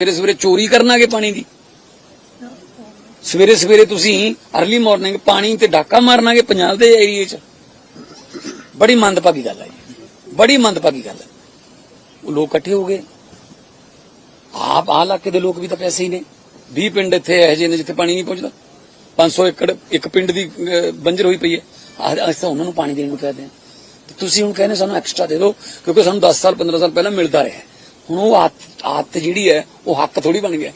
ਸਵੇਰੇ ਸਵੇਰੇ ਚੋਰੀ ਕਰਨਾਗੇ ਪਾਣੀ ਦੀ? ਸਵੇਰੇ ਸਵੇਰੇ ਤੁਸੀਂ ਅਰਲੀ ਮਾਰਨਿੰਗ ਪਾਣੀ ਤੇ ਡਾਕਾ ਮਾਰਨਾਗੇ ਪੰਜਾਬ ਦੇ ਏਰੀਏ 'ਚ? ਬੜੀ ਮੰਦਭਾਗੀ ਗੱਲ ਹੈ ਜੀ। ਬੜੀ ਮੰਦਭਾਗੀ ਗੱਲ ਹੈ। ਉਹ ਲੋਕ ਇਕੱਠੇ ਹੋ ਗਏ। ਆਪ, ਆਹ ਇਲਾਕੇ ਦੇ ਲੋਕ ਵੀ ਤਾਂ ਪੈਸੇ ਹੀ ਨੇ। 20 ਪਿੰਡ ਇੱਥੇ ਇਹੋ ਜਿਹੇ ਨੇ ਜਿੱਥੇ ਪਾਣੀ ਨਹੀਂ ਪਹੁੰਚਦਾ। 500 ਏਕੜ, ਇੱਕ ਪਿੰਡ ਦੀ ਬੰਜਰ ਹੋਈ ਪਈ ਹੈ। ਆਹ, ਅਸੀਂ ਤਾਂ ਉਹਨਾਂ ਨੂੰ ਪਾਣੀ ਦੇਣ ਨੂੰ ਕਹਦੇ ਹਾਂ। ਤੇ ਤੁਸੀਂ ਹੁਣ ਕਹਿੰਦੇ ਸਾਨੂੰ ਐਕਸਟਰਾ ਦੇ ਦਿਓ, ਕਿਉਂਕਿ ਸਾਨੂੰ 10 ਸਾਲ 15 ਸਾਲ ਪਹਿਲਾਂ ਮਿਲਦਾ ਰਿਹਾ ਹੁਣ ਉਹ ਆਦਤ ਆਦਤ ਜਿਹੜੀ ਹੈ, ਉਹ ਹੱਕ ਥੋੜੀ ਬਣ ਗਿਆ।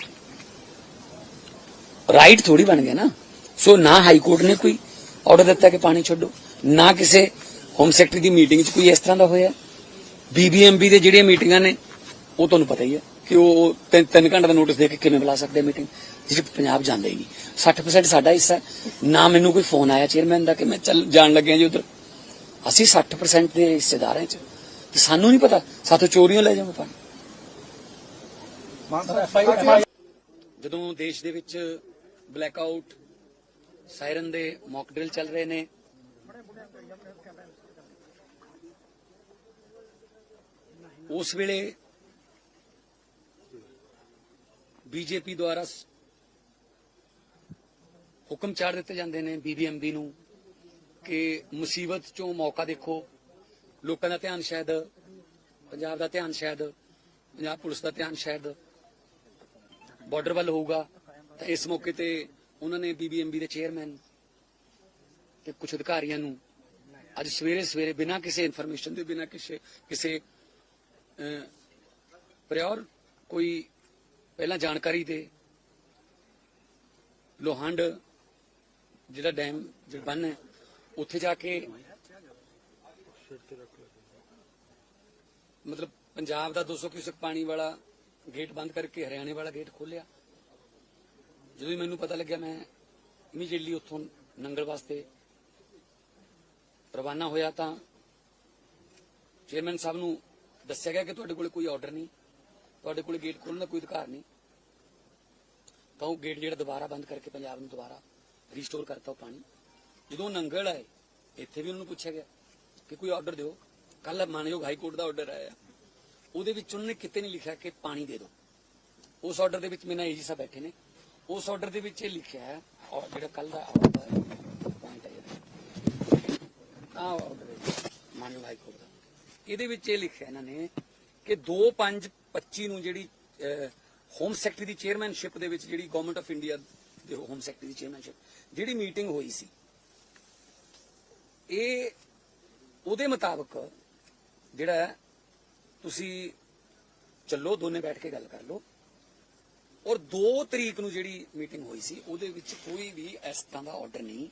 ਰਾਈਟ ਥੋੜੀ ਬਣ ਗਿਆ ਨਾ। ਸੋ ਨਾ ਹਾਈ ਕੋਰਟ ਨੇ ਕੋਈ ਆਰਡਰ ਦਿੱਤਾ ਕਿ ਪਾਣੀ ਛੱਡੋ। ਨਾ ਕਿਸੇ ਹੋਮ ਸੈਕਟਰੀ ਦੀ ਮੀਟਿੰਗ 'ਚ ਕੋਈ ਇਸ ਤਰ੍ਹਾਂ ਦਾ ਹੋਇਆ। ਬੀਬੀਐਮਬੀ ਦੇ ਜਿਹੜੀਆਂ ਮੀਟਿੰਗਾਂ ਨੇ, ਉਹ ਤੁਹਾਨੂੰ ਪਤਾ ਹੀ ਹੈ ਕਿ ਉਹ ਤਿੰਨ ਤਿੰਨ ਘੰਟੇ ਦਾ ਨੋਟਿਸ ਦੇ ਕੇ ਕਿਵੇਂ ਬੁਲਾ ਸਕਦੇ ਮੀਟਿੰਗ ਜਿਹੜੀ ਪੰਜਾਬ ਜਾਂਦਾ ਹੀ ਨਹੀਂ। 60% ਸਾਡਾ ਹਿੱਸਾ ਨਾ ਮੈਨੂੰ ਕੋਈ ਫੋਨ ਆਇਆ ਚੇਅਰਮੈਨ ਦਾ ਕਿ ਮੈਂ ਚੱਲ ਜਾਣ ਲੱਗਿਆ ਜੀ ਉਧਰ। ਅਸੀਂ 60% ਦੇ ਹਿੱਸੇਦਾਰ ਹਾਂ 'ਚ। ਤੇ ਸਾਨੂੰ ਨਹੀਂ ਪਤਾ। ਸਾਥੋਂ ਚੋਰੀਆਂ ਲੈ ਜਾਵਾਂ ਪਾਣੀ। ਜਦੋਂ ਦੇਸ਼ ਦੇ ਵਿੱਚ ਬਲੈਕ ਆਊਟ ਸਾਇਰਨ ਦੇ ਮੌਕ ਡਰਿਲ ਚੱਲ ਰਹੇ ਨੇ, ਉਸ ਵੇਲੇ ਬੀਜੇਪੀ ਦੁਆਰਾ ਹੁਕਮ ਚਾੜ ਦਿੱਤੇ ਜਾਂਦੇ ਨੇ ਬੀਬੀਐਮਬੀ ਨੂੰ ਕਿ ਮੁਸੀਬਤ ਚੋਂ ਮੌਕਾ ਦੇਖੋ। ਲੋਕਾਂ ਦਾ ਧਿਆਨ ਸ਼ਾਇਦ, ਪੰਜਾਬ ਦਾ ਧਿਆਨ ਸ਼ਾਇਦ, ਪੰਜਾਬ ਪੁਲਿਸ ਦਾ ਧਿਆਨ ਸ਼ਾਇਦ ਬਾਰਡਰ ਵੱਲ ਹੋਊਗਾ, ਤਾਂ ਇਸ ਮੌਕੇ ਤੇ ਉਹਨਾਂ ਨੇ ਬੀਬੀਐਮਬੀ ਦੇ ਚੇਅਰਮੈਨ ਤੇ ਕੁਝ ਅਧਿਕਾਰੀਆਂ ਨੂੰ ਅੱਜ ਸਵੇਰੇ ਸਵੇਰੇ ਬਿਨਾਂ ਕਿਸੇ ਇਨਫੋਰਮੇਸ਼ਨ ਦੇ, ਬਿਨਾਂ ਕਿਸੇ ਕਿਸੇ ਪ੍ਰਿਓਰ ਕੋਈ ਪਹਿਲਾਂ ਜਾਣਕਾਰੀ ਦੇ, ਲੋਹੰਡ ਜਿਹੜਾ ਡੈਮ ਜਿਹੜਾ ਬੰਨ ਹੈ, ਉੱਥੇ ਜਾ ਕੇ ਮਤਲਬ ਪੰਜਾਬ ਦਾ 200 ਕਿਊਸਕ ਪਾਣੀ ਵਾਲਾ ਗੇਟ ਬੰਦ ਕਰਕੇ ਹਰਿਆਣੇ ਵਾਲਾ ਗੇਟ ਖੋਲਿਆ ਜਦੋਂ ਹੀ ਮੈਨੂੰ ਪਤਾ ਲੱਗਿਆ ਮੈਂ ਇਮੀਡੀਏਟਲੀ ਉੱਥੋਂ ਨੰਗਲ ਵਾਸਤੇ ਰਵਾਨਾ ਹੋਇਆ ਤਾਂ ਚੇਅਰਮੈਨ ਸਾਹਿਬ ਨੂੰ ਦੱਸਿਆ ਗਿਆ ਕਿ ਤੁਹਾਡੇ ਕੋਲ ਕੋਈ ਆਰਡਰ ਨਹੀਂ, ਤੁਹਾਡੇ ਕੋਲ ਗੇਟ ਖੋਲਣ ਦਾ ਕੋਈ ਅਧਿਕਾਰ ਨਹੀਂ। ਤਾਂ ਉਹ ਗੇਟ ਜਿਹੜਾ ਦੁਬਾਰਾ ਬੰਦ ਕਰਕੇ ਪੰਜਾਬ ਨੂੰ ਦੁਬਾਰਾ ਰੀਸਟੋਰ ਕਰਤਾ ਉਹ ਪਾਣੀ। ਜਦੋਂ ਨੰਗਲ ਆਏ, ਇੱਥੇ ਵੀ ਉਹਨਾਂ ਨੂੰ ਪੁੱਛਿਆ ਗਿਆ ਕਿ ਕੋਈ ਆਰਡਰ ਦਿਓ। ਕੱਲ ਮਾਨਯੋਗ ਹਾਈ ਕੋਰਟ ਦਾ ਆਰਡਰ ਆਇਆ। ਉਹਦੇ ਵਿੱਚ ਉਹਨਾਂ ਨੇ ਕਿਤੇ ਨਹੀਂ ਲਿਖਿਆ ਕਿ ਪਾਣੀ ਦੇ ਦਿਓ। ਉਸ ਆਰਡਰ ਦੇ ਵਿੱਚ ਮੇਨਾ ਏਜੀ ਸਾਹਿਬ ਬੈਠੇ ਨੇ। ਉਸ ਆਰਡਰ ਦੇ ਵਿੱਚ ਇਹ ਲਿਖਿਆ ਹੈ ਔਰ ਜਿਹੜਾ ਕੱਲ ਦਾ ਪੁਆਇੰਟ ਹੈ ਆ ਹੈ ਮਾਨਯੋਗ ਹਾਈ ਕੋਰਟ ਦਾ। ਇਹਦੇ ਵਿੱਚ ਇਹ ਲਿਖਿਆ ਇਹਨਾਂ ਨੇ ਕਿ 2525 ਨੂੰ ਜਿਹੜੀ ਹੋਮ ਸੈਕਟਰੀ ਦੀ ਚੇਅਰਮੈਨਸ਼ਿਪ ਦੇ ਵਿੱਚ ਜਿਹੜੀ ਗਵਰਨਮੈਂਟ ਆਫ ਇੰਡੀਆ ਦੇ ਹੋਮ ਸੈਕਟਰੀ ਦੀ ਚੇਅਰਮੈਨਸ਼ਿਪ ਜਿਹੜੀ ਮੀਟਿੰਗ ਹੋਈ ਸੀ, ਇਹ ਉਹਦੇ ਮੁਤਾਬਕ ਜਿਹੜਾ ਤੁਸੀਂ ਚੱਲੋ, ਦੋਨੇ ਬੈਠ ਕੇ ਗੱਲ ਕਰ ਲਓ। ਔਰ 2 ਤਰੀਕ ਨੂੰ ਜਿਹੜੀ ਮੀਟਿੰਗ ਹੋਈ ਸੀ, ਉਹਦੇ ਵਿੱਚ ਕੋਈ ਵੀ ਇਸ ਤਰ੍ਹਾਂ ਦਾ ਆਰਡਰ ਨਹੀਂ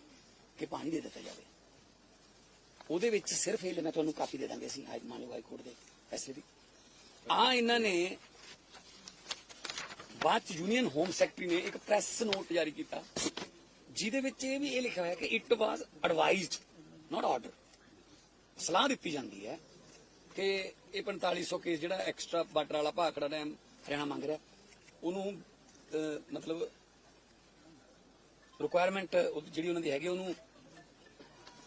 ਕਿ ਪਾਣੀ ਦੇ ਦਿੱਤਾ ਜਾਵੇ। ਉਹਦੇ ਵਿੱਚ ਸਿਰਫ ਇਹ ਮੈਂ ਤੁਹਾਨੂੰ ਕਾਪੀ ਦੇ ਦਾਂਗੇ ਅਸੀਂ, ਹਾਈ ਮਾਨਯੋਗ ਹਾਈ ਕੋਰਟ ਦੇ ਫੈਸਲੇ ਦੀ। ਆ ਇਹਨਾਂ ਨੇ ਬਾਅਦ ਚ ਯੂਨੀਅਨ ਹੋਮ ਸੈਕਟਰੀ ਨੇ ਇੱਕ ਪ੍ਰੈਸ ਨੋਟ ਜਾਰੀ ਕੀਤਾ, ਜਿਹਦੇ ਵਿੱਚ ਇਹ ਵੀ ਇਹ ਲਿਖਿਆ ਹੋਇਆ ਕਿ it was advised not order ਸਲਾਹ ਦਿੱਤੀ ਜਾਂਦੀ ਹੈ ਕਿ ਇਹ 4500 ਕੇਸ ਜਿਹੜਾ ਐਕਸਟਰਾ ਬਾਰਡਰ ਵਾਲਾ ਭਾਖੜਾ ਡੈਮ ਹਰਿਆਣਾ ਮੰਗ ਰਿਹਾ। ਉਹਨੂੰ ਮਤਲਬ ਰਿਕੁਆਇਰਮੈਂਟ ਜਿਹੜੀ ਉਹਨਾਂ ਦੀ ਹੈਗੀ ਉਹਨੂੰ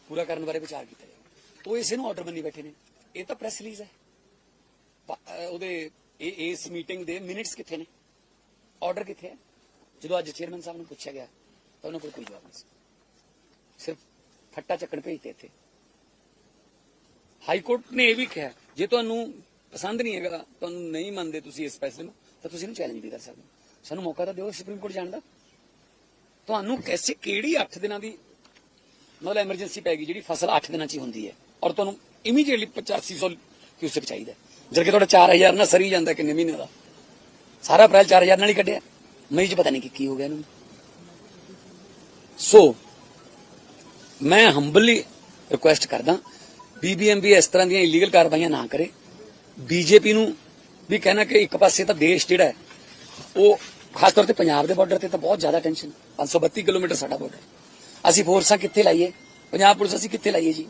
ਪੂਰਾ ਕਰਨ ਬਾਰੇ ਵਿਚਾਰ ਕੀਤਾ ਜਾਵੇ। ਉਹ ਇਸੇ ਨੂੰ ਆਰਡਰ ਮੰਨੀ ਬੈਠੇ ਨੇ। ਇਹ ਤਾਂ ਪ੍ਰੈਸ ਰਿਲੀਜ਼ ਹੈ। ਉਹਦੇ ਇਸ ਮੀਟਿੰਗ ਦੇ ਮਿੰਟਸ ਕਿੱਥੇ ਨੇ? ਆਰਡਰ ਕਿੱਥੇ ਹੈ? ਜਦੋਂ ਅੱਜ ਚੇਅਰਮੈਨ ਸਾਹਿਬ ਨੂੰ ਪੁੱਛਿਆ ਗਿਆ, ਤਾਂ ਉਹਨਾਂ ਕੋਲ ਕੋਈ ਜਵਾਬ ਨਹੀਂ ਸੀ। ਸਿਰਫ ਫੱਟਾ ਚੱਕਣ ਭੇਜਤੇ ਇੱਥੇ। ਹਾਈ ਕੋਰਟ ਨੇ ਇਹ ਵੀ ਕਿਹਾ, ਜੇ ਤੁਹਾਨੂੰ ਪਸੰਦ ਨਹੀਂ ਹੈਗਾ, ਤੁਹਾਨੂੰ ਨਹੀਂ ਮੰਨਦੇ ਤੁਸੀਂ ਇਸ ਫੈਸਲੇ ਨੂੰ, ਤਾਂ ਤੁਸੀਂ ਇਹਨੂੰ ਚੈਲੰਜ ਵੀ ਕਰ ਸਕਦੇ ਹੋ। ਸਾਨੂੰ ਮੌਕਾ ਤਾਂ ਦਿਓ ਸੁਪਰੀਮ ਕੋਰਟ ਜਾਣ ਦਾ। ਤੁਹਾਨੂੰ ਕੈਸੇ, ਕਿਹੜੀ 8 ਦਿਨਾਂ ਦੀ ਮਤਲਬ ਐਮਰਜੈਂਸੀ ਪੈ ਗਈ ਜਿਹੜੀ ਫਸਲ 8 ਦਿਨਾਂ 'ਚ ਹੀ ਹੁੰਦੀ ਹੈ? ਔਰ ਤੁਹਾਨੂੰ ਇਮੀਡੀਏਟਲੀ 8500 ਕਿਊਸਕ ਚਾਹੀਦਾ ਹੈ। ਜਦ ਕਿ ਤੁਹਾਡਾ 4000 ਨਾਲ ਸਰੀ ਜਾਂਦਾ ਕਿੰਨੇ ਮਹੀਨੇ ਦਾ? ਸਾਰਾ ਅਪ੍ਰੈਲ 4000 ਨਾਲ ਹੀ ਕੱਢਿਆ। ਮਈ 'ਚ ਪਤਾ ਨਹੀਂ ਕਿ ਕੀ ਹੋ ਗਿਆ ਇਹਨੂੰ। ਸੋ ਮੈਂ ਹੰਬਲੀ ਰਿਕੁਐਸਟ ਕਰਦਾ ਬੀਬੀਐਮਬੀ ਇਸ ਤਰ੍ਹਾਂ ਦੀਆਂ ਇਲੀਗਲ ਕਾਰਵਾਈਆਂ ਨਾ ਕਰੇ। ਬੀਜੇਪੀ ਨੂੰ ਵੀ ਕਹਿਣਾ ਕਿ ਇੱਕ ਪਾਸੇ ਤਾਂ ਦੇਸ਼ ਜਿਹੜਾ ਹੈ, ਉਹ ਖਾਸ ਤੌਰ ਤੇ ਪੰਜਾਬ ਦੇ ਬਾਰਡਰ ਤੇ ਤਾਂ ਬਹੁਤ ਜ਼ਿਆਦਾ ਟੈਨਸ਼ਨ 532 ਕਿਲੋਮੀਟਰ ਸਾਡਾ ਬਾਰਡਰ ਅਸੀਂ ਫੋਰਸਾਂ ਕਿੱਥੇ ਲਾਈਏ? ਪੰਜਾਬ ਪੁਲਿਸ ਅਸੀਂ ਕਿੱਥੇ ਲਾਈਏ ਜੀ?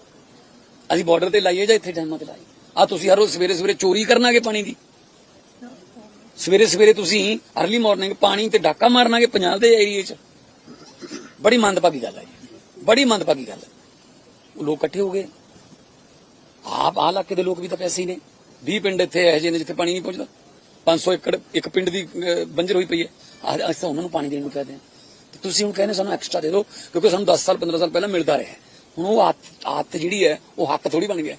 ਅਸੀਂ ਬਾਰਡਰ ਤੇ ਲਾਈਏ ਜਾਂ ਇੱਥੇ ਡੈਮਾਂ ਤੇ ਲਾਈਏ? ਆ ਤੁਸੀਂ ਹਰ ਰੋਜ਼ ਸਵੇਰੇ ਸਵੇਰੇ ਚੋਰੀ ਕਰਨਾਗੇ ਪਾਣੀ ਦੀ। ਸਵੇਰੇ ਸਵੇਰੇ ਤੁਸੀਂ ਅਰਲੀ ਮਾਰਨਿੰਗ ਪਾਣੀ ਤੇ ਡਾਕਾ ਮਾਰਨਾਗੇ ਪੰਜਾਬ ਦੇ ਏਰੀਏ 'ਚ। ਬੜੀ ਮੰਦਭਾਗੀ ਗੱਲ ਹੈ ਜੀ। ਬੜੀ ਮੰਦਭਾਗੀ ਗੱਲ ਹੈ। ਲੋਕ ਇਕੱਠੇ ਹੋ ਗਏ। ਆਪ ਆਹ ਇਲਾਕੇ ਦੇ ਲੋਕ ਵੀ ਤਾਂ ਪੈਸੇ ਹੀ ਨੇ। 20 ਪਿੰਡ ਇੱਥੇ ਇਹੋ ਜਿਹੇ ਨੇ ਜਿੱਥੇ ਪਾਣੀ ਨਹੀਂ ਪਹੁੰਚਦਾ। 500 ਏਕੜ, ਇੱਕ ਪਿੰਡ ਦੀ ਬੰਜਰ ਹੋਈ ਪਈ ਹੈ। ਅਸੀਂ ਤਾਂ ਉਹਨਾਂ ਨੂੰ ਪਾਣੀ ਦੇਣ ਨੂੰ ਕਹਦੇ ਹਾਂ। ਤੇ ਤੁਸੀਂ ਹੁਣ ਕਹਿੰਦੇ ਸਾਨੂੰ ਐਕਸਟਰਾ ਦੇ ਦਿਓ, ਕਿਉਂਕਿ ਸਾਨੂੰ 10 ਸਾਲ 15 ਸਾਲ ਪਹਿਲਾਂ ਮਿਲਦਾ ਰਿਹਾ ਹੁਣ ਉਹ ਆਦਤ ਆਦਤ ਜਿਹੜੀ ਹੈ, ਉਹ ਹੱਕ ਥੋੜੀ ਬਣ ਗਿਆ।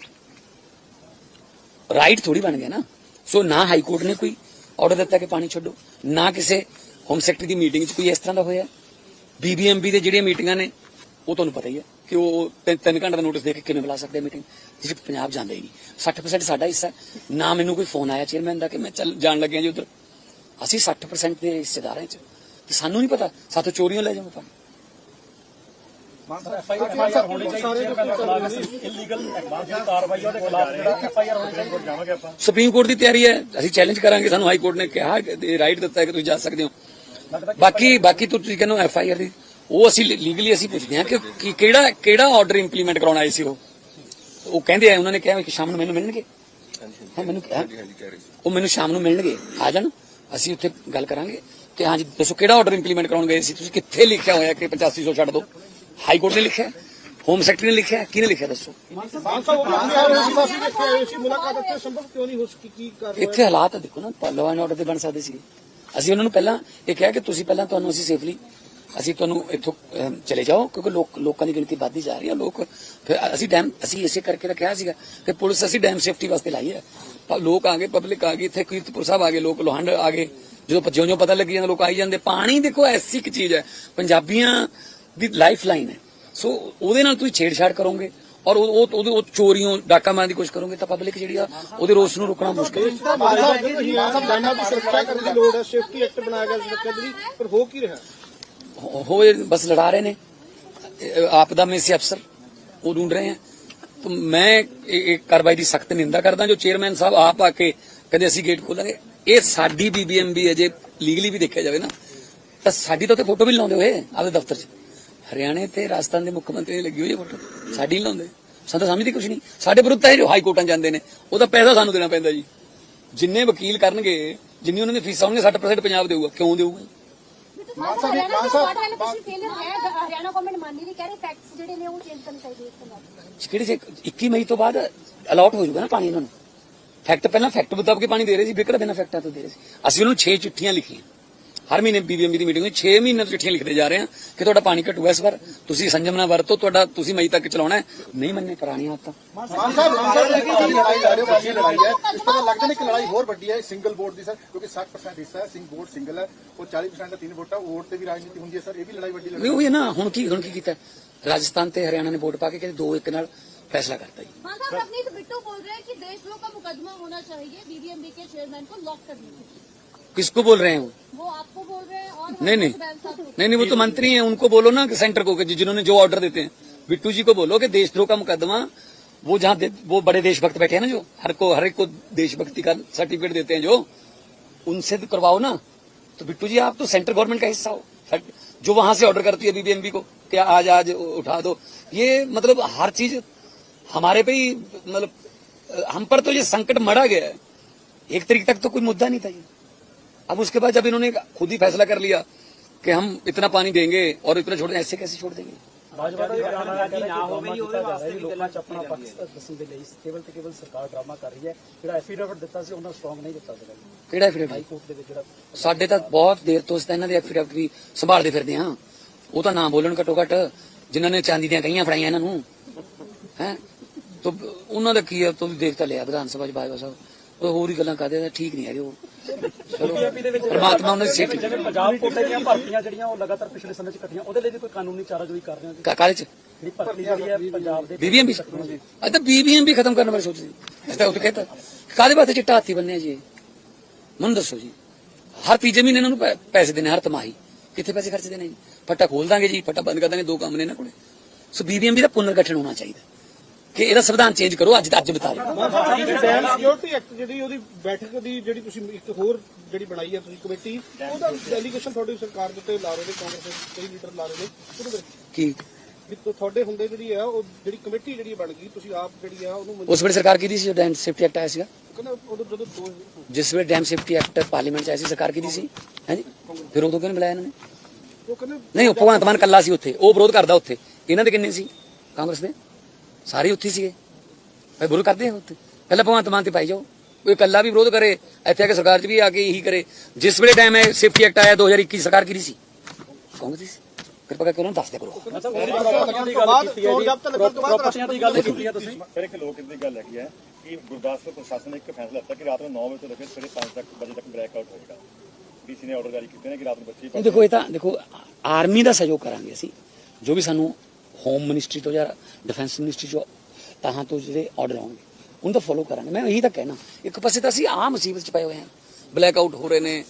ਰਾਈਟ ਥੋੜੀ ਬਣ ਗਿਆ ਨਾ। ਸੋ ਨਾ ਹਾਈ ਕੋਰਟ ਨੇ ਕੋਈ ਆਰਡਰ ਦਿੱਤਾ ਕਿ ਪਾਣੀ ਛੱਡੋ। ਨਾ ਕਿਸੇ ਹੋਮ ਸੈਕਟਰੀ ਦੀ ਮੀਟਿੰਗ 'ਚ ਕੋਈ ਇਸ ਤਰ੍ਹਾਂ ਦਾ ਹੋਇਆ। ਬੀਬੀਐਮਬੀ ਦੇ ਜਿਹੜੀਆਂ ਮੀਟਿੰਗਾਂ ਨੇ, ਉਹ ਤੁਹਾਨੂੰ ਪਤਾ ਹੀ ਹੈ। ਕਿ ਉਹ ਤਿੰਨ ਤਿੰਨ ਘੰਟੇ ਦਾ ਨੋਟਿਸ ਦੇ ਕੇ ਕਿਵੇਂ ਬੁਲਾ ਸਕਦੇ ਮੀਟਿੰਗ 'ਚ ਪੰਜਾਬ ਜਾਂਦਾ ਹੀ ਨਹੀਂ। 60% ਸਾਡਾ ਹਿੱਸਾ। ਨਾ ਮੈਨੂੰ ਕੋਈ ਫੋਨ ਆਇਆ ਚੇਅਰਮੈਨ ਦਾ ਕਿ ਮੈਂ ਚੱਲ ਜਾਣ ਲੱਗਿਆ ਜੀ ਉਧਰ। ਅਸੀਂ 60% ਦੇ ਹਿੱਸੇਦਾਰ ਹਾਂ 'ਚ। ਤੇ ਸਾਨੂੰ ਨਹੀਂ ਪਤਾ। ਸਾਥੋਂ ਚੋਰੀਆਂ ਲੈ ਜਾਵਾਂ ਜਿਹੜਾ ਆਪਾਂ ਸੁਪਰੀਮ ਕੋਰਟ ਦੀ ਤਿਆਰੀ ਹੈ। ਅਸੀਂ ਚੈਲੰਜ ਕਰਾਂਗੇ। ਸਾਨੂੰ ਹਾਈ ਕੋਰਟ ਨੇ ਕਿਹਾ ਕਿ ਰਾਈਟ ਦਿੱਤਾ ਹੈ ਕਿ ਤੁਸੀਂ ਜਾ ਸਕਦੇ ਹੋ। ਬਾਕੀ ਬਾਕੀ ਤੁਸੀਂ ਕਹਿੰਦੇ ਐਫ ਆਈ ਆਰ ਦੀ ਉਹ ਅਸੀਂ ਲੀਗਲੀ ਅਸੀਂ ਪੁੱਛਦੇ ਹਾਂ ਕਿ ਕਿਹੜਾ ਕਿਹੜਾ ਆਰਡਰ ਇੰਪਲੀਮੈਂਟ ਕਰਾਉਣਾ ਆਏ ਸੀ ਉਹ? ਉਹ ਕਹਿੰਦੇ ਆ ਉਹਨਾਂ ਨੇ ਕਿਹਾ ਕਿ ਸ਼ਾਮ ਨੂੰ ਮੈਨੂੰ ਮਿਲਣਗੇ। ਹਾਂ ਮੈਨੂੰ ਕਿਹਾ। ਉਹ ਮੈਨੂੰ ਸ਼ਾਮ ਨੂੰ ਮਿਲਣਗੇ। ਆ ਜਾਣ। ਅਸੀਂ ਉੱਥੇ ਗੱਲ ਕਰਾਂਗੇ। ਕਿ ਹਾਂਜੀ ਦੱਸੋ ਕਿਹੜਾ ਆਰਡਰ ਇੰਪਲੀਮੈਂਟ ਕਰਾਉਣ ਗਏ ਸੀ? ਤੁਸੀਂ ਕਿੱਥੇ ਲਿਖਿਆ ਹੋਇਆ ਕਿ 8500 ਛੱਡ ਦਿਓ ਹਾਈ ਕੋਰਟ ਨੇ ਲਿਖਿਆ ਹੋਮ ਸੈਕਟਰੀ ਨੇ ਲਿਖਿਆ ਕਿਹਨੇ ਲਿਖਿਆ ਦੱਸੋ? ਇੱਥੇ ਹਾਲਾਤ ਦੇਖੋ ਨਾ ਲਾਅ ਐਂਡ ਆਰਡਰ ਤੇ ਬਣ ਸਕਦੇ ਸੀ ਅਸੀਂ ਉਹਨਾਂ ਨੂੰ ਪਹਿਲਾਂ ਇਹ ਕਿਹਾ ਕਿ ਤੁਸੀਂ ਪਹਿਲਾਂ ਤੁਹਾਨੂੰ ਅਸੀਂ ਸੇਫਲੀ ਅਸੀਂ ਤੁਹਾਨੂੰ ਇੱਥੋਂ ਚਲੇ ਜਾਓ, ਕਿਉਂਕਿ ਲੋਕ, ਲੋਕਾਂ ਦੀ ਗਿਣਤੀ ਵੱਧਦੀ ਜਾ ਰਹੀ ਹੈ, ਲੋਕ ਫਿਰ ਅਸੀਂ ਡੈਮ ਅਸੀਂ ਇਸੇ ਕਰਕੇ ਰੱਖਿਆ ਸੀਗਾ ਕਿ ਪੁਲਿਸ ਅਸੀਂ ਡੈਮ ਸੇਫਟੀ ਵਾਸਤੇ ਲਾਈ ਹੈ। ਲੋਕ ਆ ਗਏ ਪਬਲਿਕ ਆ ਗਈ, ਇੱਥੇ ਕੀਰਤਪੁਰ ਸਾਹਿਬ ਆ ਗਏ, ਲੋਕ ਲੋਹੰਡ ਆ ਗਏ। ਜਦੋਂ ਜਿਉਂ ਜਿਉਂ ਪਤਾ ਲੱਗੀ ਜਾਂਦਾ, ਲੋਕ ਆਈ ਜਾਂਦੇ। ਪਾਣੀ ਦੇਖੋ ਐਸੀ ਇੱਕ ਚੀਜ਼ ਹੈ, ਪੰਜਾਬੀਆਂ ਦੀ ਲਾਈਫ ਲਾਈਨ ਹੈ। ਸੋ ਉਹਦੇ ਨਾਲ ਤੁਸੀਂ ਛੇੜਛਾੜ ਕਰੋਗੇ ਔਰ ਉਹ ਉਹਦੇ- ਉਹ ਚੋਰੀਆਂ ਡਾਕਾ ਮਾਰਨ ਦੀ ਕੋਸ਼ਿਸ਼ ਕਰੋਗੇ ਤਾਂ ਪਬਲਿਕ ਜਿਹੜੀ ਆ, ਉਹਦੇ ਰੋਸ ਨੂੰ ਰੋਕਣਾ ਮੁਸ਼ਕਲ ਹੈ। ਮਾਨ ਸਾਹਿਬ ਦੀ ਸੁਰੱਖਿਆ ਕਰਨ ਦੀ ਲੋੜ ਹੈ ਸੇਫਟੀ ਐਕਟ ਬਣਾਇਆ ਗਿਆ ਸੁਰੱਖਿਆ ਦੀ ਪਰ ਹੋ ਕੀ ਰਿਹਾ? ਹੋ- ਹੋਏ ਬਸ ਲੜਾ ਰਹੇ ਨੇ ਇਹ ਆਪਦਾ में से अफसर वो ढूंढ रहे हैं तो मैं ਇਹ ਇਹ ਕਾਰਵਾਈ ਦੀ ਸਖਤ ਨਿੰਦਾ ਕਰਦਾ ਜੋ ਚੇਅਰਮੈਨ ਸਾਹਿਬ ਆਪ ਆ ਕੇ ਕਹਿੰਦੇ ਅਸੀਂ ਗੇਟ ਖੋਲਾਂਗੇ ਇਹ ਸਾਡੀ ਬੀਬੀਐਮਬੀ ਹੈ ਜੇ ਲੀਗਲੀ ਵੀ ਦੇਖਿਆ ਜਾਵੇ ਨਾ ਤਾਂ ਸਾਡੀ ਤਾਂ ਉੱਥੇ ਫੋਟੋ ਵੀ ਨੀ ਲਾਉਂਦੇ ਹੋਏ ਆਪਦੇ ਦਫ਼ਤਰ 'ਚ ਹਰਿਆਣੇ ਤੇ ਰਾਜਸਥਾਨ ਦੇ ਮੁੱਖ ਮੰਤਰੀ ਦੀ ਲੱਗੀ ਹੋਈ ਹੈ ਫੋਟੋ ਸਾਡੀ ਨੀ ਲਾਉਂਦੇ ਸਾਨੂੰ ਤਾਂ ਸਮਝਦੇ ਕੁਝ ਨਹੀਂ ਸਾਡੇ ਵਿਰੁੱਧ ਤਾਂ ਇਹ ਜੋ ਹਾਈ ਕੋਰਟਾਂ ਜਾਂਦੇ ਨੇ ਉਹਦਾ ਪੈਸਾ ਸਾਨੂੰ ਦੇਣਾ ਪੈਂਦਾ ਜੀ ਜਿੰਨੇ ਵਕੀਲ ਕਰਨਗੇ ਜਿੰਨੀ ਉਹਨਾਂ ਦੀ ਫੀਸਾਂ ਹੋਣਗੀਆਂ 60% ਪੰਜਾਬ ਦੇਊਗਾ ਕਿਉਂ ਦੇਊਗਾ ਮਾਨ ਸਾਹਿਬ ਹਰਿਆਣਾ ਦੀ ਵਾਲੇ ਪਿਛਲੀ ਫੇਲਰ ਹੈ ਹਰਿਆਣਾ ਗਵਰਨਮੈਂਟ ਮੰਨ ਨਹੀਂ ਕਹਿ ਰਹੀ ਫੈਕਟਸ ਜਿਹੜੇ ਨੇ ਉਹ ਚੇਂਜ ਕਰਨੇ ਚਾਹੀਦੇ ਕਿਹੜੇ ਜੇ 21 ਮਈ ਤੋਂ ਬਾਅਦ ਅਲਾਟ ਹੋ ਜਾਊਗਾ ਨਾ ਪਾਣੀ ਇਹਨਾਂ ਨੂੰ। ਫੈਕਟ ਪਹਿਲਾਂ ਫੈਕਟ ਮੁਤਾਬਕ ਪਾਣੀ ਦੇ ਰਹੇ ਸੀ ਵਿਕੜਾ ਬਿਨਾਂ ਫੈਕਟਾਂ ਤੋਂ ਦੇ ਰਹੇ ਸੀ? ਅਸੀਂ ਉਹਨੂੰ 6 ਚਿੱਠੀਆਂ ਲਿਖੀਆਂ। ਹਰ ਮਹੀਨੇ ਬੀਬੀਐਮਬੀ ਦੀ ਮੀਟਿੰਗ ਵਿੱਚ 6 ਮਹੀਨੇ ਤੋਂ ਚਿੱਠੀਆਂ ਲਿਖਦੇ ਜਾ ਰਹੇ ਹਾਂ ਕਿ ਤੁਹਾਡਾ ਪਾਣੀ ਘਟੂਗਾ ਇਸ ਵਾਰ ਤੁਸੀਂ ਸੰਜਮ ਨਾਲ ਵਰਤੋ ਤੁਹਾਡਾ ਤੁਸੀਂ ਮਈ ਤੱਕ ਚਲਾਉਣਾ ਹੈ ਨਹੀਂ ਮੰਨੇ ਪੁਰਾਣੀਆਂ ਆਦਤਾਂ ਮਾਨ ਸਾਹਿਬ ਮਾਨ ਸਾਹਿਬ ਨੇ ਕਿਹਾ ਲੜਾਈ ਲੜ ਰਹੇ ਹੋ ਵੱਡੀ ਲੜਾਈ ਹੈ ਇਸ ਤਰ੍ਹਾਂ ਲੱਗਦਾ ਨਹੀਂ ਕਿ ਲੜਾਈ ਹੋਰ ਵੱਡੀ ਹੈ ਸਿੰਗਲ ਵੋਟ ਦੀ ਸਰ ਕਿਉਂਕਿ 60% ਹਿੱਸਾ ਹੈ ਸਿੰਗ ਵੋਟ ਸਿੰਗਲ ਹੈ ਉਹ 40% ਦਾ ਤਿੰਨ ਵੋਟਾਂ ਉਹ ਵੋਟ ਤੇ ਵੀ ਰਾਜਨੀਤੀ ਹੁੰਦੀ ਹੈ ਸਰ ਇਹ ਵੀ ਲੜਾਈ ਵੱਡੀ ਵੀ ਉਹ ਹੀ ਹੈ ਨਾ ਹੁਣ ਕੀ ਹੁਣ ਕੀ ਕੀਤਾ ਰਾਜਸਥਾਨ ਤੇ ਹਰਿਆਣਾ ਨੇ ਵੋਟ ਪਾ ਕੇ ਕਹਿੰਦੇ ਦੋ ਇੱਕ ਨਾਲ ਫੈਸਲਾ ਕਰਤਾ ਜੀ मान साहब रवनीत बिट्टू बोल रहे हैं कि देशद्रोह का मुकदमा होना चाहिए बीबीएमबी के चेयरमैन को लॉक करने के लिए किसको बोल रहे हैं वो? वो आपको बोल रहे हैं और नहीं नहीं। नहीं नहीं वो तो मंत्री हैं उनको बोलो ना कि सेंटर को कि जिन्होंने जो ऑर्डर देते हैं। बिट्टू जी को बोलो कि देशद्रोह का मुकदमा वो जहाँ वो बड़े देशभक्त बैठे हैं ना जो हर को हर एक को देशभक्ति का सर्टिफिकेट देते हैं जो उनसे तो करवाओ ना। तो बिट्टू जी आप तो सेंट्रल गवर्नमेंट का हिस्सा हो। जो वहाँ से ऑर्डर करती है बीबीएमबी को क्या आज आज उठा दो। ये मतलब हर चीज़ हमारे पे ही मतलब हम पर तो ये संकट मरा गया है। एक तरीके तक तो कोई मुद्दा नहीं था ये। अब उसके बाद जब इन्होंने खुद ही फैसला कर लिया कि हम इतना पानी देंगे और इतना छोड़ देंगे ऐसे कैसे छोड़ देंगे ਭਾਜਪਾ ਦਾ ਕਹਿਣਾ ਹੈ ਕਿ ਨਾ ਹੋਵੇ ਜੀ ਉਹਦੇ ਵਾਸਤੇ ਵੀ ਲੋਕਾਂ ਚ ਆਪਣਾ ਪੱਖ ਦੱਸਣ ਦੇ ਲਈ ਕੇਵਲ ਤੇ ਕੇਵਲ ਸਰਕਾਰ ਡਰਾਮਾ ਕਰ ਰਹੀ ਹੈ ਜਿਹੜਾ ਐਫੀਡੇਵਿਟ ਦਿੱਤਾ ਸੀ ਉਹਨਾਂ ਸਟਰੋਂਗ ਨਹੀਂ ਦਿੱਤਾ ਸੀਗਾ ਜੀ ਕਿਹੜਾ ਐਫੀਡੇਵਿਟ ਹਾਈ ਕੋਰਟ ਦੇ ਵਿੱਚ ਜਿਹੜਾ ਸਾਡੇ ਤਾਂ ਬਹੁਤ ਦੇਰ ਤੋਂ ਅਸੀਂ ਤਾਂ ਇਹਨਾਂ ਦੇ ਐਫੀਡੇਵਿਟ ਵੀ ਸੰਭਾਲਦੇ ਫਿਰਦੇ ਹਾਂ ਉਹ ਤਾਂ ਨਾ ਬੋਲਣ ਘੱਟੋ ਘੱਟ ਜਿਨ੍ਹਾਂ ਨੇ ਚਾਂਦੀ ਦੀਆਂ ਕਈਆਂ ਫੜਾਈਆਂ ਇਹਨਾਂ ਨੂੰ ਹੈ ਤਾਂ ਉਹਨਾਂ ਦਾ ਕੀ ਹੈ ਤੁਸੀਂ ਦੇਖ ਤਾਂ ਲਿਆ ਵਿਧਾਨ ਸਭਾ ਚ ਬਾਜਵਾ ਸਾਹਿਬ ਉਹ ਹੋਰ ਹੀ ਗੱਲਾਂ ਕਰਦੇ ਤਾਂ ਠੀਕ ਨਹੀਂ ਹੈਗੇ ਉਹ। ਚਲੋ ਪਰਮਾਤਮਾ ਉਹਨਾਂ ਦੀ ਸਿਹਤ ਜਿਵੇਂ ਪੰਜਾਬ ਕੋਟੇ ਦੀਆਂ ਭਰਤੀਆਂ ਜਿਹੜੀਆਂ ਉਹ ਲਗਾਤਾਰ ਪਿਛਲੇ ਸਮੇਂ 'ਚ ਇਕੱਠੀਆਂ ਉਹਦੇ ਲਈ ਵੀ ਕੋਈ ਕਾਨੂੰਨੀ ਚਾਰਾਜੋਈ ਕਰ ਰਹੇ ਹੋ ਜੀ ਕਾਲੇ ਚ? ਜਿਹੜੀ ਭਰਤੀ ਜਿਹੜੀ ਹੈ ਪੰਜਾਬ ਦੇ ਬੀਬੀਐਮ ਵੀ ਅੱਜ ਤਾਂ ਬੀਬੀਐਮ ਵੀ ਖਤਮ ਕਰਨ ਬਾਰੇ ਸੋਚਦੀ ਇਸ ਤਾਂ ਉਹ ਕਹਿੰਦਾ ਕਾਦੇ ਵਾਸਤੇ ਚਿੱਟਾ ਹਾਥੀ ਬੰਨਿਆ ਜੀ? ਮੈਨੂੰ ਦੱਸੋ ਜੀ। ਹਰ ਤੀਜੇ ਮਹੀਨੇ ਇਹਨਾਂ ਨੂੰ ਪੈਸੇ ਦੇਣੇ ਹਰ ਤਿਮਾਹੀ। ਕਿੱਥੇ ਪੈਸੇ ਖਰਚਦੇ ਨੇ ਜੀ? ਫੱਟਾ ਖੋਲ ਦਾਂਗੇ ਜੀ ਫੱਟਾ ਬੰਦ ਕਰ ਦਾਂਗੇ ਦੋ ਕੰਮ ਨੇ ਇਹਨਾਂ ਕੋਲੇ। ਸੋ ਬੀਬੀਐਮ ਵੀ ਦਾ ਪੁਨਰ ਗਠਨ ਹੋਣਾ ਚਾਹੀਦਾ। ਕਿ ਇਹਦਾ ਸੰਵਿਧਾਨ ਚੇਂਜ ਕਰੋ ਅੱਜ ਦਾ ਅੱਜ ਬਤਾ ਡੈਮ ਸਿਕਿਉਰਿਟੀ ਐਕਟ ਜਿਹੜੀ ਉਹਦੀ ਬੈਠਕ ਦੀ ਜਿਹੜੀ ਤੁਸੀਂ ਇੱਕ ਹੋਰ ਜਿਹੜੀ ਬਣਾਈ ਹੈ ਤੁਸੀਂ ਕਮੇਟੀ ਉਹਦਾ ਡੈਲੀਗੇਸ਼ਨ ਤੁਹਾਡੀ ਸਰਕਾਰ ਦੇ ਉੱਤੇ ਲਾ ਰਹੇ ਨੇ ਕਾਂਗਰਸ ਦੇ ਕਈ ਲੀਡਰ ਲਾ ਰਹੇ ਨੇ ਉਹਦੇ ਵਿੱਚ। ਕੀ? ਵੀ ਤੁ- ਤੁਹਾਡੇ ਹੁੰਦੇ ਜਿਹੜੀ ਹੈ ਉਹ ਜਿਹੜੀ ਕਮੇਟੀ ਜਿਹੜੀ ਬਣ ਗਈ ਤੁਸੀਂ ਆਪ ਜਿਹੜੀ ਆ ਉਹਨੂੰ ਮਨਜ਼ੂਰ- ਉਸ ਵੇਲੇ ਸਰਕਾਰ ਕੀ ਦੀ ਸੀ ਡੈਮ ਸੇਫਟੀ ਐਕਟ ਆਇਆ ਸੀਗਾ? ਕਹਿੰਦਾ ਜਿਸ ਵੇਲੇ ਡੈਮ ਸੇਫਟੀ ਐਕਟ ਪਾਰਲੀਮੈਂਟ ਚ ਆਇਆ ਸੀ ਸਰਕਾਰ ਕੀ ਦੀ ਸੀ ਹਾਂਜੀ ਫਿਰ ਉਦੋਂ ਕਿਉਂ ਬੁਲਾਇਆ ਇਹਨਾਂ ਨੇ? ਉਹ ਕਹਿੰਦੇ ਨਹੀਂ ਉਹ ਭਗਵੰਤ ਮਾਨ ਕੱਲਾ ਸੀ ਉੱਥੇ ਉਹ ਵਿਰੋਧ ਕਰਦਾ ਉੱਥੇ। ਇਹਨਾਂ ਦੇ ਕਿੰਨੇ ਸੀ? ਕਾਂਗਰਸ ਦੇ? ਸਾਰੇ ਉੱਥੇ ਸੀਗੇ। ਭਾਈ ਵਿਰੋਧ ਕਰਦੇ ਆ ਉੱਥੇ। ਪਹਿਲਾਂ ਭਗਵੰਤ ਮਾਨ ਤੇ ਪਾਈ ਜਾਓ। ਕੋਈ ਇਕੱਲਾ ਵੀ ਵਿਰੋਧ ਕਰੇ ਇੱਥੇ ਆ ਕੇ ਸਰਕਾਰ 'ਚ ਵੀ ਆ ਕੇ ਇਹੀ ਕਰੇ। ਜਿਸ ਵੇਲੇ ਟਾਈਮ ਹੈ ਸੇਫਟੀ ਐਕਟ ਆਇਆ 2021 ਸਰਕਾਰ ਕਿਹਦੀ ਸੀ? ਕਾਂਗਰਸ ਦੀ ਸੀ। ਕਿਰਪਾ ਕਰਕੇ ਉਹਨਾਂ ਨੂੰ ਦੱਸ ਦਿਆ ਕਰੋ। ਪ੍ਰਾਪਰਟੀਆਂ ਦੀ ਗੱਲ ਕੀਤੀ ਹੈ ਤੁਸੀਂ? ਫਿਰ ਇੱਕ ਲੋਕ ਦੀ ਗੱਲ ਹੈਗੀ ਹੈ ਕਿ ਗੁਰਦਾਸਪੁਰ ਪ੍ਰਸ਼ਾਸਨ ਨੇ ਇੱਕ ਫੈਸਲਾ ਲਿੱਤਾ ਕਿ ਰਾਤ ਨੂੰ 9 ਵਜੇ ਤੋਂ ਲੈ ਕੇ ਸਵੇਰੇ 5 ਤੱਕ ਵਜੇ ਤੱਕ ਬ੍ਰੇਕ ਆਊਟ ਹੋਏਗਾ ਡੀਸੀ ਨੇ ਆਰਡਰ ਜਾਰੀ ਕੀਤੇ ਨੇ ਕਿ ਰਾਤ ਨੂੰ ਬੱਚੇ ਨਹੀਂ ਦੇਖੋ ਇਹ ਤਾਂ ਦੇਖੋ ਆਰਮੀ ਦਾ ਸਹਿਯੋਗ ਕਰਾਂਗੇ ਅਸੀਂ। ਜੋ ਵੀ ਸਾਨੂੰ ਹੋਮ ਮਿਨਿਸਟਰੀ ਤੋਂ ਜਾਂ ਡਿਫੈਂਸ ਮਿਨਿਸਟਰੀ ਤੋਂ ਤਾਂ ਤੋਂ ਜਿਹੜੇ ਆਰਡਰ ਆਉਣਗੇ, ਉਹਨੂੰ ਤਾਂ ਫੋਲੋ ਕਰਾਂਗੇ। ਮੈਂ ਇਹੀ ਤਾਂ ਕਹਿਣਾ, ਇੱਕ ਪਾਸੇ ਤਾਂ ਅਸੀਂ ਆਹ ਮੁਸੀਬਤ ਚ ਪਏ ਹੋਏ ਹਾਂ। ਬਲੈਕ ਆਊਟ ਹੋ ਰਹੇ ਨੇ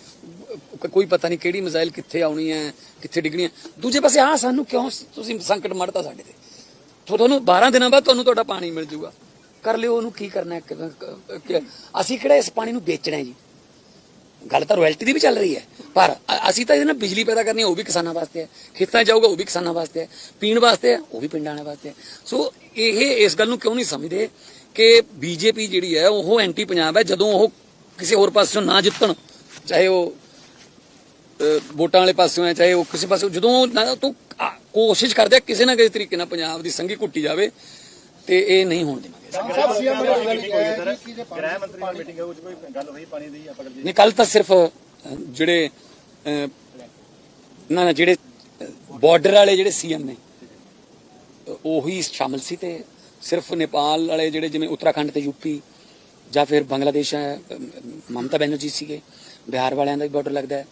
ਕੋਈ ਪਤਾ ਨਹੀਂ ਕਿਹੜੀ ਮਿਜ਼ਾਈਲ ਕਿੱਥੇ ਆਉਣੀ ਹੈ, ਕਿੱਥੇ ਡਿੱਗਣੀ ਹੈ ਦੂਜੇ ਪਾਸੇ ਆਹ ਸਾਨੂੰ ਕਿਉਂ ਤੁਸੀਂ ਸੰਕਟ ਮੜਤਾ ਸਾਡੇ ਤੇ। ਤੁਹਾਨੂੰ 12 ਦਿਨਾਂ ਬਾਅਦ ਤੁਹਾਨੂੰ ਤੁਹਾਡਾ ਪਾਣੀ ਮਿਲ ਜਾਊਗਾ ਕਰ ਲਿਓ, ਉਹਨੂੰ ਕੀ ਕਰਨਾ ਹੈ ਅਸੀਂ ਕਿਹੜਾ ਇਸ ਪਾਣੀ ਨੂੰ ਵੇਚਣਾ ਹੈ ਜੀ? ਗੱਲ ਤਾਂ ਰਾਇਲਟੀ ਦੀ ਵੀ ਚੱਲ ਰਹੀ ਹੈ। ਪਰ ਅਸੀਂ ਤਾਂ ਇਹਦੇ ਨਾਲ ਬਿਜਲੀ ਪੈਦਾ ਕਰਨੀ ਹੈ, ਉਹ ਵੀ ਕਿਸਾਨਾਂ ਵਾਸਤੇ ਹੈ। ਖੇਤਾਂ ਜਾਊਗਾ, ਉਹ ਵੀ ਕਿਸਾਨਾਂ ਵਾਸਤੇ ਹੈ। ਪੀਣ ਵਾਸਤੇ ਹੈ, ਉਹ ਵੀ ਪਿੰਡਾਂ ਵਾਲੇ ਵਾਸਤੇ ਹੈ। ਸੋ ਇਹ, ਇਸ ਗੱਲ ਨੂੰ ਕਿਉਂ ਨਹੀਂ ਸਮਝਦੇ ਕਿ ਬੀਜੇਪੀ ਜਿਹੜੀ ਹੈ, ਉਹ ਐਂਟੀ ਪੰਜਾਬ ਹੈ, ਜਦੋਂ ਉਹ ਕਿਸੇ ਹੋਰ ਪਾਸਿਓਂ ਨਾ ਜਿੱਤਣ, ਚਾਹੇ ਉਹ ਵੋਟਾਂ ਵਾਲੇ ਪਾਸਿਓਂ ਹੈ, ਚਾਹੇ ਉਹ ਕਿਸੇ ਪਾਸਿਓਂ, ਜਦੋਂ ਨਾ ਤੋਂ ਕੋਸ਼ਿਸ਼ ਕਰਦੇ ਕਿਸੇ ਨਾ ਕਿਸੇ ਤਰੀਕੇ ਨਾਲ ਪੰਜਾਬ ਦੀ ਸੰਗੀ ਘੁੱਟੀ ਜਾਵੇ ਤੇ ਇਹ ਨਹੀਂ ਹੋਣ ਦੇਵਾਂਗੇ। ਗ੍ਰਹਿ ਮੰਤਰੀ ਨਾਲ ਮੀਟਿੰਗ ਹੈ ਉਹ 'ਚ ਕੋਈ ਗੱਲ ਹੋਈ ਪਾਣੀ ਦੀ ਆਪਾਂ ਗੱਲ ਨਹੀਂ ਕੱਲ ਤਾਂ ਸਿਰਫ ਜਿਹੜੇ ਨਾ ਨਾ ਜਿਹੜੇ ਬਾਰਡਰ ਵਾਲੇ ਜਿਹੜੇ ਸੀਐਮ ਨੇ ਉਹੀ ਸ਼ਾਮਲ ਸੀ ਤੇ ਸਿਰਫ ਨੇਪਾਲ ਵਾਲੇ ਜਿਹੜੇ ਜਿਵੇਂ ਉੱਤਰਾਖੰਡ ਤੇ ਯੂਪੀ ਜਾਂ ਫਿਰ ਬੰਗਲਾਦੇਸ਼ ਹੈ ਮਮਤਾ ਬੈਨਰਜੀ ਸੀਗੇ ਬਿਹਾਰ ਵਾਲਿਆਂ ਦਾ ਵੀ ਬਾਰਡਰ ਲੱਗਦਾ ਹੈ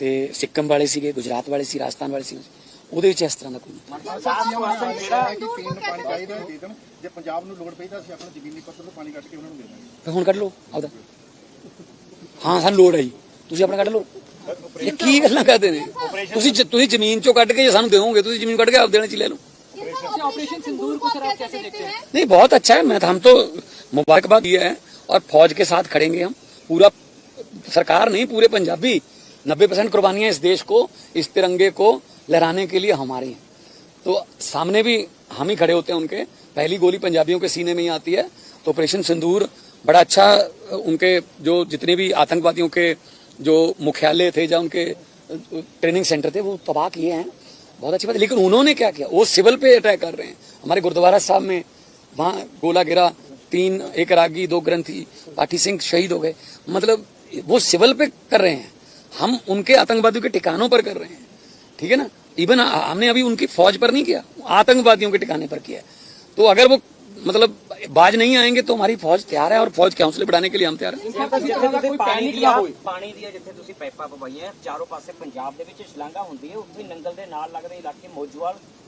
ਤੇ ਸਿੱਕਮ ਵਾਲੇ ਸੀਗੇ ਗੁਜਰਾਤ ਵਾਲੇ ਸੀ ਰਾਜਸਥਾਨ ਵਾਲੇ ਸੀ। ਉਹਦੇ ਵਿੱਚ ਇਸ ਤਰ੍ਹਾਂ ਦਾ ਕੋਈ ਨਹੀਂ। ਸਾਹਿਬ ਸੀਐਮ ਨੇ ਗੱਲ ਕੀਤਾ ਹੈ ਕਿ ਪੀਣ ਨੂੰ ਪਾਣੀ ਚਾਹੀਦਾ ਹੈ ਦੇ ਦੇਣ ਜੇ ਪੰਜਾਬ ਨੂੰ ਲੋੜ ਪਈ ਤਾਂ ਅਸੀਂ ਆਪਣਾ ਜ਼ਮੀਨੀ ਪੱਧਰ ਤੋਂ ਪਾਣੀ ਕੱਢ ਕੇ ਉਹਨਾਂ ਨੂੰ ਦੇ ਦਾਂਗੇ ਫਿਰ ਹੁਣ ਕੱਢ ਲਓ ਆਪਦਾ ਹਾਂ ਸਾਨੂੰ ਲੋੜ ਹੈ ਜੀ ਤੁਸੀਂ ਆਪਣਾ ਕੱਢ ਲਓ ਇਹ ਕੀ ਗੱਲਾਂ ਕਰਦੇ ਨੇ ਤੁਸੀਂ ਜ- ਤੁਸੀਂ ਜ਼ਮੀਨ ਚੋਂ ਕੱਢ ਕੇ ਜੇ ਸਾਨੂੰ ਦਿਓਗੇ ਤੁਸੀਂ ਜ਼ਮੀਨ ਕੱਢ ਕੇ ਆਪ ਦੇਣੇ ਚ ਲੈ ਲਓ ऑपरेशन सिंदूर को सर आप कैसे देखते हैं नहीं बहुत अच्छा है मैं हम तो मुबारकबाद दिया है और फौज के साथ खड़ेंगे हम पूरा सरकार नहीं पूरे पंजाबी नब्बे परसेंट कुर्बानियां इस देश को इस तिरंगे को लहराने के लिए हमारी हैं। तो सामने भी हम ही खड़े होते हैं उनके। पहली गोली पंजाबियों के सीने में ही आती है। तो ऑपरेशन सिंदूर बड़ा अच्छा उनके जो जितने भी आतंकवादियों के जो मुख्यालय थे या उनके ट्रेनिंग सेंटर थे, वो तबाह किए हैं। बहुत अच्छी बात है। लेकिन उन्होंने क्या किया? वो सिविल पे अटैक कर रहे हैं। हमारे गुरुद्वारा साहब में वहाँ गोला गिरा, तीन, एक रागी, दो ग्रंथी पाठी सिंह शहीद हो गए। मतलब वो सिविल पे कर रहे हैं। हम उनके आतंकवादियों के ठिकानों पर कर रहे हैं। ठीक है ना इवन हमने अभी उनकी फौज पर नहीं किया आतंकवादियों के ठिकाने पर किया है तो अगर वो मतलब बाज नहीं आएंगे तो हमारी फौज तैयार है और फौज के हौसले बढ़ाने के लिए हम तैयार हैं ਜਿੱਥੇ ਤੁਸੀਂ ਪਾਣੀ ਦੀਆਂ ਪਾਣੀ ਦੀਆਂ ਜਿੱਥੇ ਤੁਸੀਂ ਪਾਈਪਾਂ ਪਵਾਈਆਂ ਚਾਰੋਂ ਪਾਸੇ ਪੰਜਾਬ ਦੇ ਵਿੱਚ ਸ਼ਲਾਂਘਾ ਹੁੰਦੀ ਹੈ ਉੱਥੇ ਨੰਗਲ ਦੇ ਨਾਲ ਲੱਗਦੇ ਇਲਾਕੇ ਮੋਜਵਾਲ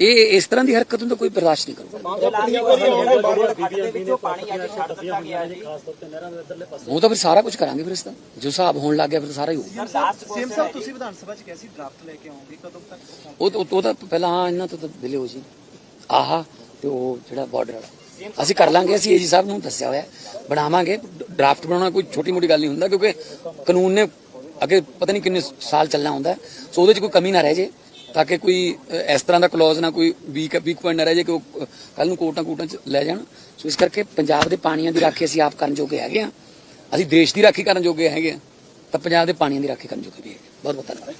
ਇਹ ਇਸ ਤਰ੍ਹਾਂ ਦੀ ਹਰਕਤ ਨੂੰ ਤਾਂ ਕੋਈ ਬਰਦਾਸ਼ਤ ਨਹੀਂ ਕਰੂਗਾ। ਪਾਣੀ ਅੱਜ ਛੱਡ ਦਿੱਤਾ ਗਿਆ ਹੈ ਜੀ ਖਾਸ ਤੌਰ ਤੇ ਨਹਿਰਾਂ ਦੇ ਇੱਧਰਲੇ ਪਾਸੇ। ਉਹ ਤਾਂ ਫਿਰ ਸਾਰਾ ਕੁਝ ਕਰਾਂਗੇ ਫਿਰ ਇਸ ਦਾ ਜੋ ਹਿਸਾਬ ਹੋਣ ਲੱਗ ਗਿਆ ਫਿਰ ਸਾਰਾ ਹੀ ਹੋਊਗਾ। ਲਾਸਟ ਸੀਐਮ ਸਾਹਿਬ ਤੁਸੀਂ ਵਿਧਾਨ ਸਭਾ ਚ ਕਿਹਾ ਸੀ ਡਰਾਫਟ ਲੈ ਕੇ ਆਉਂਗੇ ਕਦੋਂ ਤੱਕ ਉਹ ਉਹ ਉਹ ਤਾਂ ਪਹਿਲਾਂ ਹਾਂ ਇਹਨਾਂ ਤੋਂ ਤਾਂ ਦਿਲੇ ਹੋ ਜੀ। ਆਹਾ ਤੇ ਉਹ ਜਿਹੜਾ ਬਾਰਡਰ ਵਾਲਾ। ਅਸੀਂ ਕਰ ਲਾਂਗੇ ਅਸੀਂ ਏਜੀ ਸਾਹਿਬ ਨੂੰ ਦੱਸਿਆ ਹੋਇਆ। ਹੈ। ਬਣਾਵਾਂਗੇ। ਡਰਾਫਟ ਬਣਾਉਣਾ ਕੋਈ ਛੋਟੀ ਮੋਟੀ ਗੱਲ ਨਹੀਂ ਹੁੰਦਾ ਕਿਉਂਕਿ ਕਾਨੂੰਨ ਨੇ ਅੱਗੇ ਪਤਾ ਨਹੀਂ ਕਿੰਨੇ ਸਾਲ ਚੱਲਣਾ ਹੁੰਦਾ। ਹੈ। ਸੋ ਉਹਦੇ 'ਚ ਕੋਈ ਕਮੀ ਨਾ ਰਹਿ ਜੇ। ਤਾਂ ਕਿ ਕੋਈ ਇਸ ਤਰ੍ਹਾਂ ਦਾ ਕਲੌਜ਼ ਨਾ ਕੋਈ ਵੀਕ ਵੀਕ ਪੁਆਇੰਟ ਨਾ ਰਹਿ ਜੇ ਕਿ ਉਹ ਕੱਲ ਨੂੰ ਕੋਰਟਾਂ ਕੋਰਟਾਂ 'ਚ ਲੈ ਜਾਣ। ਸੋ ਇਸ ਕਰਕੇ ਪੰਜਾਬ ਦੇ ਪਾਣੀਆਂ ਦੀ ਰਾਖੀ ਅਸੀਂ ਆਪ ਕਰਨ ਜੋਗੇ ਹੈਗੇ ਆ ਅਸੀਂ ਦੇਸ਼ ਦੀ ਰਾਖੀ ਕਰਨ ਜੋਗੇ ਹੈਗੇ ਆ ਤਾਂ ਪੰਜਾਬ ਦੇ ਪਾਣੀਆਂ ਦੀ ਰਾਖੀ ਕਰਨ ਜੋਗੇ ਵੀ ਹੈਗੇ ਬਹੁਤ ਬਹੁਤ ਧੰਨਵਾਦ।